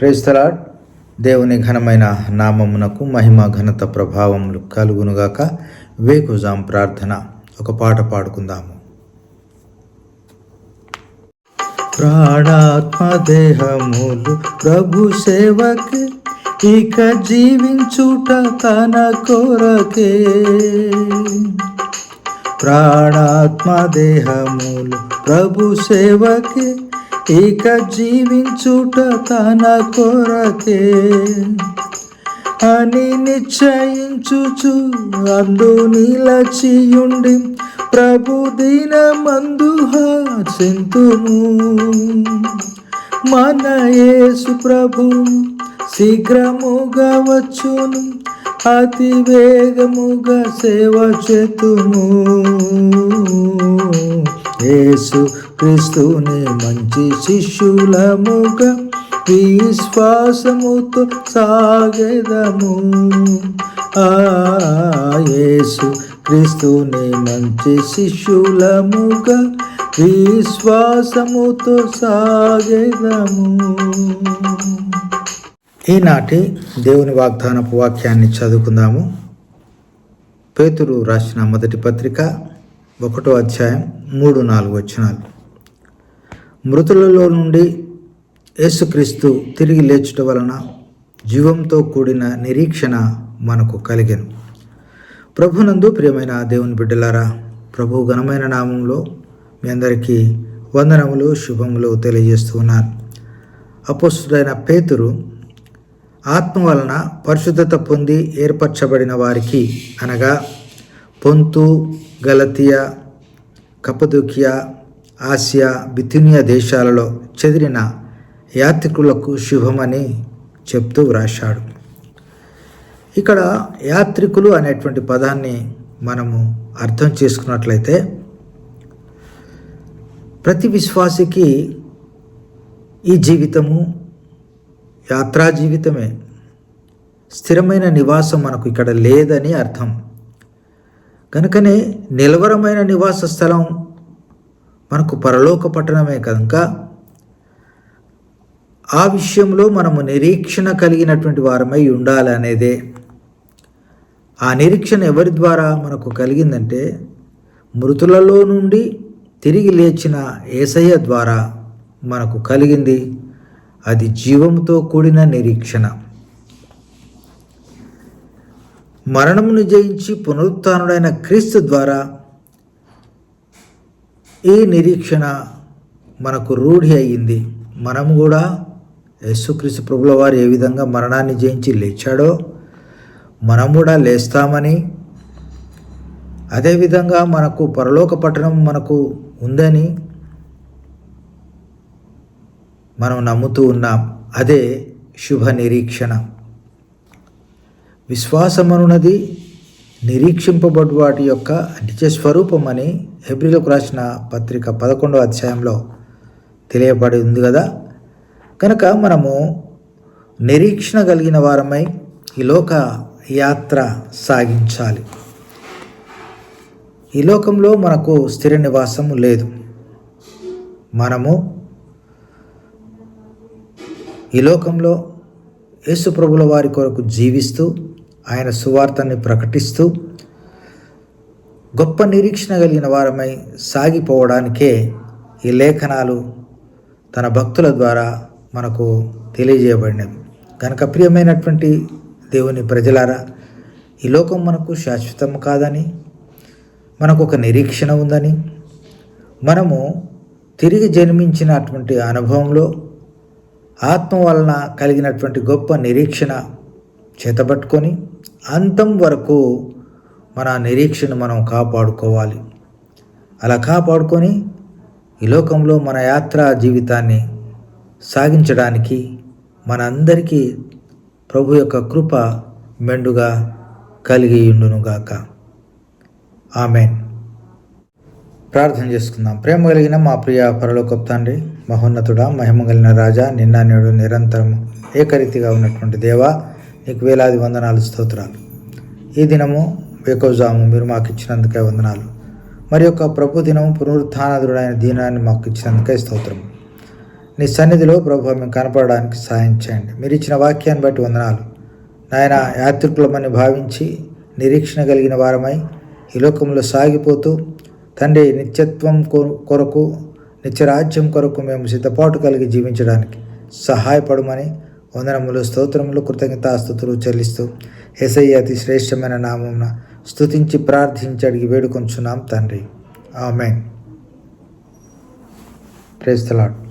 Praise the Lord దేవుని ఘనమైన నామమునకు మహిమ ఘనత ప్రభావములు కలుగునుగాక. వేకుజాం ప్రార్థన. ఒక పాట పాడుకుందాము. ప్రాణాత్మ దేహములు ప్రభు సేవకి ఇక జీవించుట తన కొరకే. ప్రాణాత్మ దేహములు ప్రభు సేవకి ఇక జీవించుట తన కొరకే అని నిశ్చయించుచు అందు నిలచియుండి ప్రభు దినమందు హాసింతుము మన యేసు ప్రభు శీఘ్రముగా వచ్చును అతి వేగముగా సేవ చేతుము. యేసు క్రీస్తుని మంచి శిష్యులముగా విశ్వాసముతో సాగెదము. ఆ యేసు క్రీస్తుని మంచి శిష్యులముగా విశ్వాసముతో సాగెదము. ఈనాటి దేవుని వాగ్దానపు వాక్యాన్ని చదువుకుందాము. పేతురు రాసిన మొదటి పత్రిక ఒకటో అధ్యాయం మూడు నాలుగు వచనాలు. మృతులలో నుండి యేసుక్రీస్తు తిరిగి లేచుట వలన జీవంతో కూడిన నిరీక్షణ మనకు కలిగను. ప్రభునందు ప్రియమైన దేవుని బిడ్డలారా ప్రభు ఘనమైన నామంలో మీ అందరికీ వందనములు శుభములు తెలియజేస్తూ ఉన్నాను అపోస్తుడైన పేతురు ఆత్మ వలన పరిశుద్ధత పొంది ఏర్పరచబడిన వారికి అనగా పొంతు గలతియా కపదుకియా ఆసియా బిథునియా దేశాలలో చెదిరిన యాత్రికులకు శుభమని చెప్తూ వ్రాశాడు. ఇక్కడ యాత్రికులు అనేటువంటి పదాన్ని మనము అర్థం చేసుకున్నట్లయితే ప్రతి విశ్వాసికి ఈ జీవితము యాత్రా జీవితమే స్థిరమైన నివాసం మనకు ఇక్కడ లేదని అర్థం. కనుకనే నిలవరమైన నివాస స్థలం మనకు పరలోక పట్టణమే కనుక ఆ విషయంలో మనము నిరీక్షణ కలిగినటువంటి వారమై ఉండాలనేదే ఆ నిరీక్షణ ఎవరి ద్వారా మనకు కలిగిందంటే మృతులలో నుండి తిరిగి లేచిన ఏసయ్య ద్వారా మనకు కలిగింది. అది జీవంతో కూడిన నిరీక్షణ. మరణమును జయించి పునరుత్డైన క్రీస్తు ద్వారా ఈ నిరీక్షణ మనకు రూఢి అయ్యింది. మనం కూడా యేసుక్రీస్తు ప్రభుల వారు ఏ విధంగా మరణాన్ని జయించి లేచాడో మనం కూడా లేస్తామని అదేవిధంగా మనకు పరలోక పట్టణం మనకు ఉందని మనం నమ్ముతూ ఉన్నాం. అదే శుభ నిరీక్షణ. విశ్వాసమనున్నది నిరీక్షింపబడు వాటి యొక్క నిజ స్వరూపం అని హెబ్రిలకు రాసిన పత్రిక పదకొండవ అధ్యాయంలో తెలియబడి ఉంది కదా. కనుక మనము నిరీక్షణ కలిగిన వారమై ఈ లోక యాత్ర సాగించాలి. ఈ లోకంలో మనకు స్థిర నివాసం లేదు. మనము ఈ లోకంలో యేసుప్రభుల వారి కొరకు జీవిస్తూ ఆయన సువార్తని ప్రకటిస్తూ గొప్ప నిరీక్షణ కలిగిన వారమై సాగిపోవడానికే ఈ లేఖనాలు తన భక్తుల ద్వారా మనకు తెలియజేయబడినవి. కనుక ప్రియమైనటువంటి దేవుని ప్రజలారా ఈ లోకం మనకు శాశ్వతం కాదని మనకు ఒక నిరీక్షణ ఉందని మనము తిరిగి జన్మించినటువంటి అనుభవంలో ఆత్మ వలన కలిగినటువంటి గొప్ప నిరీక్షణ చేతబట్టుకొని అంతం వరకు మన నిరీక్షణ మనం కాపాడుకోవాలి. అలా కాపాడుకొని ఈ లోకంలో మన యాత్రా జీవితాన్ని సాగించడానికి మనందరికీ ప్రభు యొక్క కృప మెండుగా కలిగి ఉండునుగాక ఆమెన్. ప్రార్థన చేసుకుందాం. ప్రేమ కలిగిన మా ప్రియ పరలోకపు తండ్రి మహోన్నతుడా మహిమ కలిగిన రాజా నిన్న నేడు నిరంతరం ఏకరీతిగా ఉన్నటువంటి దేవా నీకు వేలాది వందనాలు స్తోత్రాలు. ఈ దినము వేకోజాము మీరు మాకు ఇచ్చినందుకే వందనాలు. మరి యొక్క ప్రభు దినము పునరుద్ధానాధుడైన దీనాన్ని మాకు ఇచ్చినందుకే స్తోత్రం నీ సన్నిధిలో ప్రభు మేము కనపడడానికి సాయం చేయండి. మీరు ఇచ్చిన వాక్యాన్ని బట్టి వందనాలు. నాయన యాత్రికులమని భావించి నిరీక్షణ కలిగిన వారమై ఈ లోకంలో సాగిపోతూ తండ్రి నిత్యత్వం కొరకు నిత్యరాజ్యం కొరకు మేము సిద్ధపాటు కలిగి జీవించడానికి సహాయపడమని వందనములు స్తోత్రములు కృతజ్ఞతాస్తుతులు చెల్లిస్తూ ఎస్ఐ అతి శ్రేష్టమైన నామమున స్తుతించి ప్రార్థించి అడిగి వేడుకొంచున్నాం తండ్రి. ఆమెన్. ప్రేస్తలాడు